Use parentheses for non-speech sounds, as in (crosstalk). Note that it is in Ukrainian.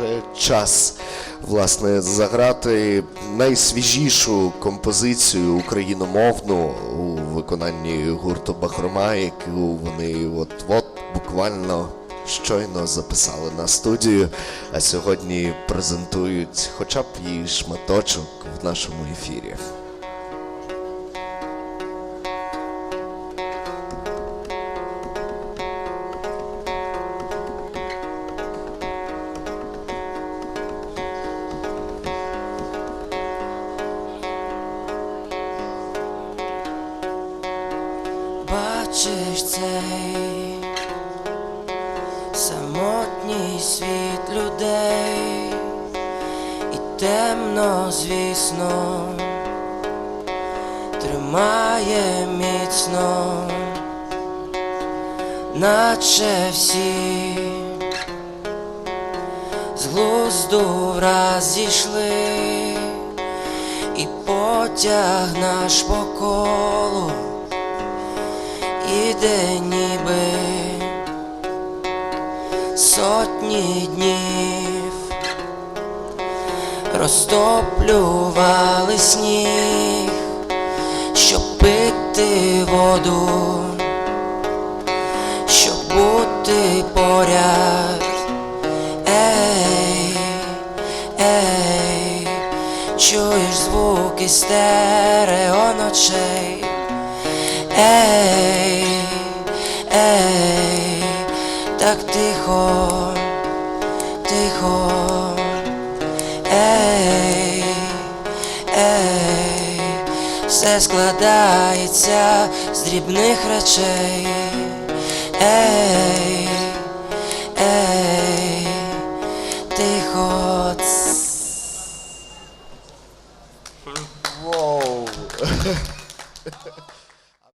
вже час власне заграти найсвіжішу композицію україномовну у виконанні гурту Бахрома, яку вони от-от буквально щойно записали на студію, а сьогодні презентують хоча б її шматочок в нашому ефірі. Бачиш цей самотній світ людей, і темно, звісно, тримає міцно, наче всі з глузду враз зійшли, і потяг наш по колу іде ніби сотні днів розтоплювали сніг, щоб пити воду, щоб бути поряд. Ей, ей, чуєш звуки стерео ночей. Ей, ей, так тихо, тихо, ей, ей, все складається з дрібних речей. Ей, ей, тихо. Воу! (laughs)